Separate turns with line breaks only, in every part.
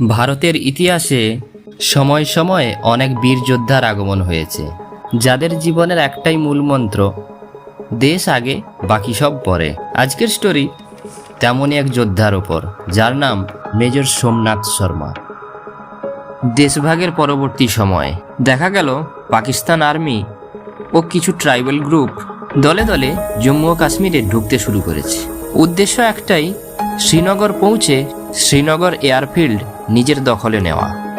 ভারতের ইতিহাসে সময় সময়ে অনেক বীর যোদ্ধার আগমন হয়েছে, যাদের জীবনের একটাই মূল মন্ত্র, দেশ আগে, বাকি সব পরে। আজকের স্টোরি তেমনই এক যোদ্ধার ওপর যার নাম মেজর সোমনাথ শর্মা। দেশভাগের পরবর্তী সময়ে, দেখা গেল পাকিস্তান আর্মি ও কিছু ট্রাইবাল গ্রুপ দলে দলে জম্মু ও কাশ্মীরে ঢুকতে শুরু করেছে। উদ্দেশ্য একটাই, শ্রীনগর পৌঁছে শ্রীনগর এয়ারফিল্ড নিজের দখলে নেওয়া।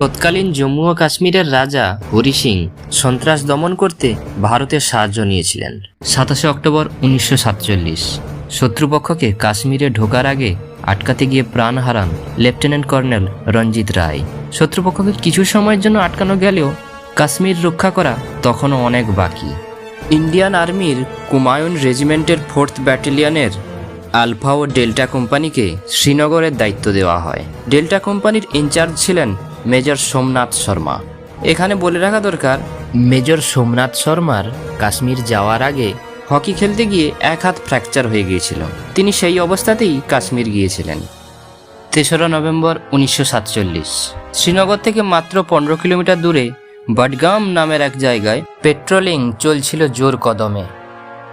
তৎকালীন জম্মু ও কাশ্মীরের রাজা হরি সিং সন্ত্রাস দমন করতে ভারতের সাহায্য নিয়েছিলেন। সাতাশে অক্টোবর উনিশশো সাতচল্লিশ। শত্রুপক্ষকে কাশ্মীরে ঢোকার আগে আটকাতে গিয়ে প্রাণ হারান লেফটেন্যান্ট কর্নেল রঞ্জিত রায়। শত্রুপক্ষকে কিছু সময়ের জন্য আটকানো গেলেও কাশ্মীর রক্ষা করা তখনও অনেক বাকি। ইন্ডিয়ান আর্মির কুমায়ুন রেজিমেন্টের ফোর্থ ব্যাটালিয়নের আলফা ও ডেল্টা কোম্পানিকে শ্রীনগরের দায়িত্ব দেওয়া হয়। ডেল্টা কোম্পানির ইনচার্জ ছিলেন মেজর সোমনাথ শর্মা। এখানে বলে রাখা দরকার, মেজর সোমনাথ শর্মার কাশ্মীর যাওয়ার আগে হকি খেলতে গিয়ে এক হাত ফ্র্যাকচার হয়ে গিয়েছিল। তিনি সেই অবস্থাতেই কাশ্মীর গিয়েছিলেন। তেসরা নভেম্বর উনিশশো সাতচল্লিশ। শ্রীনগর থেকে মাত্র পনেরো কিলোমিটার দূরে বডগাম নামের এক জায়গায় পেট্রোলিং চলছিল জোর কদমে।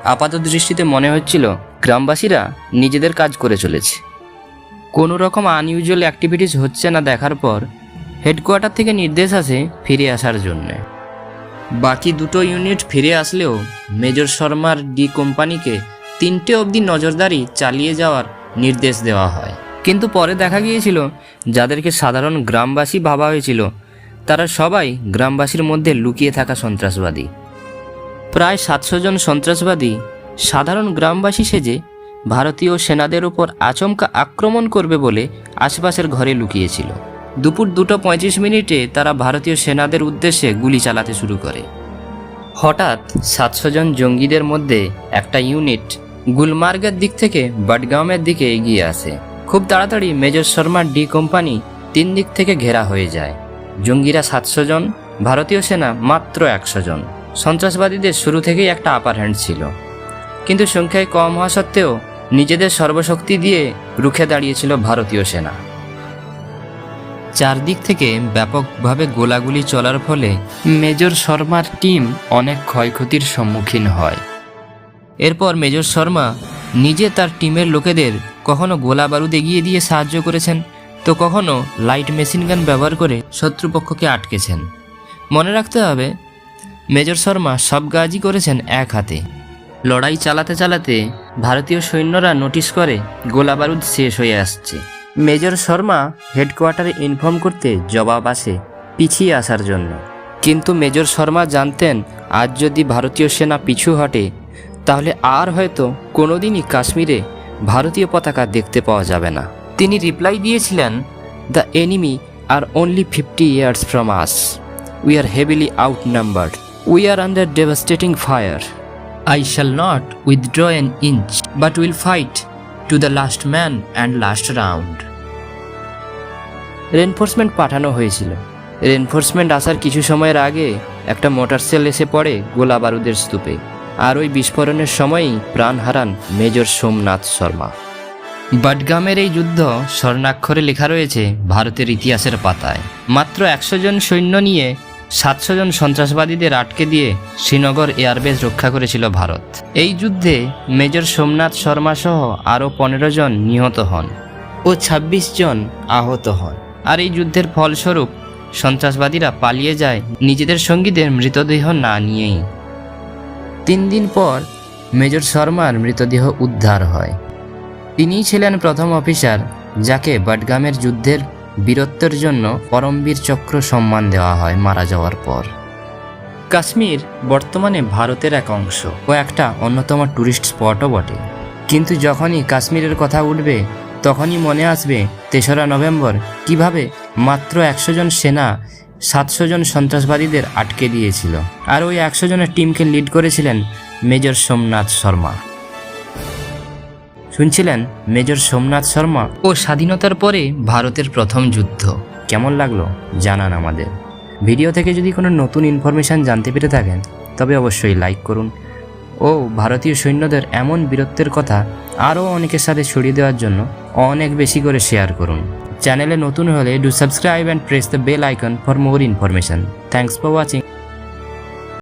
আপাত দৃষ্টিতে মনে হচ্ছিল গ্রামবাসীরা নিজেদের কাজ করে চলেছে। কোনো রকম আনইউজুয়াল অ্যাক্টিভিটিস হচ্ছে না দেখার পর হেডকোয়ার্টার থেকে নির্দেশ আসে ফিরে আসার জন্যে। বাকি দুটো ইউনিট ফিরে আসলেও মেজর শর্মার ডি কোম্পানিকে তিনটে অবধি নজরদারি চালিয়ে যাওয়ার নির্দেশ দেওয়া হয়। কিন্তু পরে দেখা গিয়েছিল, যাদেরকে সাধারণ গ্রামবাসী ভাবা হয়েছিল, তারা সবাই গ্রামবাসীর মধ্যে লুকিয়ে থাকা সন্ত্রাসবাদী। প্রায় সাতশো জন সন্ত্রাসবাদী সাধারণ গ্রামবাসী সেজে ভারতীয় সেনাদের উপর আচমকা আক্রমণ করবে বলে আশপাশের ঘরে লুকিয়েছিল। দুপুর দুটো পঁয়ত্রিশ মিনিটে তারা ভারতীয় সেনাদের উদ্দেশ্যে গুলি চালাতে শুরু করে। হঠাৎ সাতশো জন জঙ্গিদের মধ্যে একটা ইউনিট গুলমার্গের দিক থেকে বডগামের দিকে এগিয়ে আসে। খুব তাড়াতাড়ি মেজর শর্মার ডি কোম্পানি তিন দিক থেকে ঘেরা হয়ে যায়। জঙ্গিরা সাতশো জন, ভারতীয় সেনা মাত্র একশো জন। সন্ত্রাসবাদীদের শুরু থেকেই একটা আপার হ্যান্ড ছিল। কিন্তু সংখ্যায় কম হওয়া সত্ত্বেও নিজেদের সর্বশক্তি দিয়ে রুখে দাঁড়িয়েছিল ভারতীয় সেনা। চারদিক থেকে ব্যাপকভাবে গোলাগুলি চলার ফলে মেজর শর্মার টিম অনেক ক্ষয়ক্ষতির সম্মুখীন হয়। এরপর মেজর শর্মা নিজে তার টিমের লোকেদের কখনো গোলা বারুদ এগিয়ে দিয়ে সাহায্য করেছেন, তো কখনো লাইট মেশিন গান ব্যবহার করে শত্রুপক্ষকে আটকেছেন। মনে রাখতে হবে, মেজর শর্মা সব কাজই করেছেন এক হাতে। লড়াই চালাতে চালাতে ভারতীয় সৈন্যরা নোটিশ করে গোলা বারুদ শেষ হয়ে আসছে। মেজর শর্মা হেডকোয়ার্টারে ইনফর্ম করতে জবাব আসে পিছিয়ে আসার জন্য। কিন্তু মেজর শর্মা জানতেন, আজ যদি ভারতীয় সেনা পিছু হটে, তাহলে আর হয়তো কোনোদিনই কাশ্মীরে ভারতীয় পতাকা দেখতে পাওয়া যাবে না। তিনি রিপ্লাই দিয়েছিলেন the enemy are only fifty yards from us we are heavily outnumbered we are under devastating fire I shall not withdraw an inch, but will fight to the last man and last round. Reinforcement পাঠানো হয়েছিল। Reinforcement আসার কিছু সময়ের আগে একটা motor sell এসে পড়ে গোলা বারুদের স্তূপে। আর ওই বিস্ফোরণের সময়ই প্রাণ হারান মেজর সোমনাথ শর্মা। বডগামের এই যুদ্ধ স্বর্ণাক্ষরে লেখা রয়েছে ভারতের ইতিহাসের পাতায়। মাত্র একশো জন সৈন্য নিয়ে সাতশো জন সন্ত্রাসবাদীদের আটকে দিয়ে শ্রীনগর এয়ারবেস রক্ষা করেছিল ভারত। এই যুদ্ধে মেজর সোমনাথ শর্মা সহ আরও পনেরো জন নিহত হন ও ২৬ জন আহত হন। আর এই যুদ্ধের ফলস্বরূপ সন্ত্রাসবাদীরা পালিয়ে যায় নিজেদের সঙ্গীদের মৃতদেহ না নিয়েই। তিন দিন পর মেজর শর্মার মৃতদেহ উদ্ধার হয়। তিনিই ছিলেন প্রথম অফিসার, যাকে বডগামের যুদ্ধের বীরত্বের জন্য পরমবীর চক্র সম্মান দেওয়া হয় মারা যাওয়ার পর। কাশ্মীর বর্তমানে ভারতের এক অংশ ও একটা অন্যতম ট্যুরিস্ট স্পটও বটে। কিন্তু যখনই কাশ্মীরের কথা উঠবে, তখনই মনে আসবে তেসরা নভেম্বর কীভাবে মাত্র একশো জন সেনা, সাতশো জন সন্ত্রাসবাদীদের আটকে দিয়েছিল। আর ওই একশো জনের টিমকে লিড করেছিলেন মেজর সোমনাথ শর্মা। শুনছিলেন মেজর সোমনাথ শর্মা ও স্বাধীনতার পরে ভারতের প্রথম যুদ্ধ। কেমন লাগল জানান আমাদের। ভিডিও থেকে যদি কোনো নতুন ইনফরমেশান জানতে পেরে থাকেন, তবে অবশ্যই লাইক করুন। ও ভারতীয় সৈন্যদের এমন বীরত্বের কথা আরও অনেকের সাথে ছড়িয়ে দেওয়ার জন্য অনেক বেশি করে শেয়ার করুন। চ্যানেলে নতুন হলে do subscribe and press the bell icon for more information thanks for watching